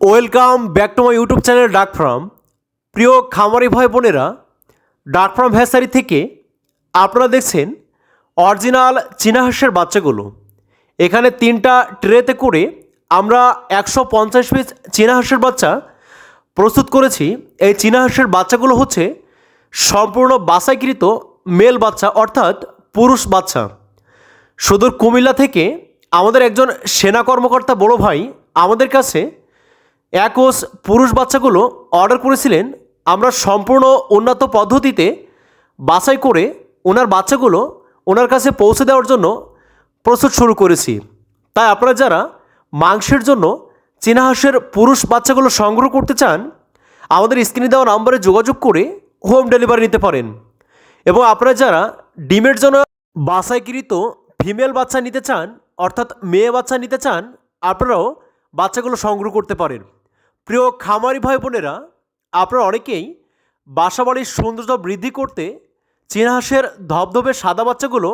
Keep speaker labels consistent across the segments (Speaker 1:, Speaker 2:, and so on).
Speaker 1: Welcome back to my YouTube channel duck farm. প্রিয় খামারি ভাই বোনেরা ডাক ফার্ম ভ্যাসারি থেকে আপনারা দেখছেন অরিজিনাল চীনা হাঁসের বাচ্চাগুলো। এখানে তিনটা ট্রেতে করে আমরা একশো পঞ্চাশ পিস চীনা হাঁসের বাচ্চা প্রস্তুত করেছি। এই চীনা হাঁসের বাচ্চাগুলো হচ্ছে সম্পূর্ণ বাছাইকৃত মেল বাচ্চা, অর্থাৎ পুরুষ বাচ্চা। সুদূর কুমিল্লা থেকে আমাদের একজন সেনা কর্মকর্তা বড় ভাই আমাদের কাছে এক ওস পুরুষ বাচ্চাগুলো অর্ডার করেছিলেন। আমরা সম্পূর্ণ উন্নত পদ্ধতিতে বাছাই করে ওনার বাচ্চাগুলো ওনার কাছে পৌঁছে দেওয়ার জন্য প্রস্তুত শুরু করেছি। তাই আপনারা যারা মাংসের জন্য চীনা হাঁসের পুরুষ বাচ্চাগুলো সংগ্রহ করতে চান, আমাদের স্ক্রিনে দেওয়া নাম্বারে যোগাযোগ করে হোম ডেলিভারি নিতে পারেন। এবং আপনারা যারা ডিমের জন্য বাছাইকৃত ফিমেল বাচ্চা নিতে চান, অর্থাৎ মেয়ে বাচ্চা নিতে চান, আপনারাও বাচ্চাগুলো সংগ্রহ করতে পারেন। প্রিয় খামারি ভাই বোনেরা, আপনারা অনেকেই বাসাবাড়ির সৌন্দর্য বৃদ্ধি করতে চীনাহাঁসের ধবধবে সাদা বাচ্চাগুলো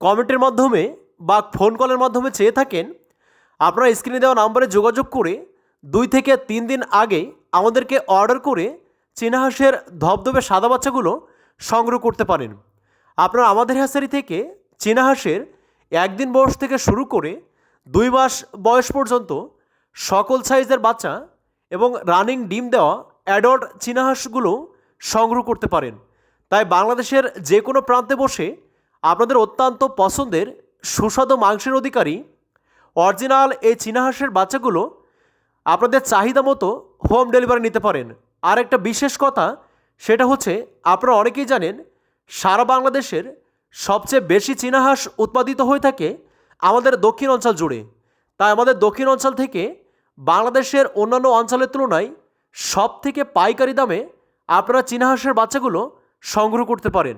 Speaker 1: কমেন্টের মাধ্যমে বা ফোন কলের মাধ্যমে চেয়ে থাকেন। আপনারা স্ক্রিনে দেওয়া নাম্বারে যোগাযোগ করে দুই থেকে তিন দিন আগে আমাদেরকে অর্ডার করে চীনাহাঁসের ধবধবে সাদা বাচ্চাগুলো সংগ্রহ করতে পারেন। আপনারা আমাদের হ্যাসারি থেকে চীনা হাঁসের একদিন বয়স থেকে শুরু করে দুই মাস বয়স পর্যন্ত সকল সাইজের বাচ্চা এবং রানিং ডিম দেওয়া অ্যাডল্ট চীনা হাঁসগুলো সংগ্রহ করতে পারেন। তাই বাংলাদেশের যে কোনো প্রান্তে বসে আপনাদের অত্যন্ত পছন্দের সুস্বাদু মাংসের অধিকারী, অরিজিনাল এই চীনা হাঁসের বাচ্চাগুলো আপনাদের চাহিদা মতো হোম ডেলিভারি নিতে পারেন। আর একটা বিশেষ কথা, সেটা হচ্ছে আপনারা অনেকেই জানেন, সারা বাংলাদেশের সবচেয়ে বেশি চীনা হাঁস উৎপাদিত হয়ে থাকে আমাদের দক্ষিণ অঞ্চল জুড়ে। তাই আমাদের দক্ষিণ অঞ্চল থেকে বাংলাদেশের অন্যান্য অঞ্চলের তুলনায় সব থেকে পাইকারি দামে আপনারা চীনা হাঁসের বাচ্চাগুলো সংগ্রহ করতে পারেন।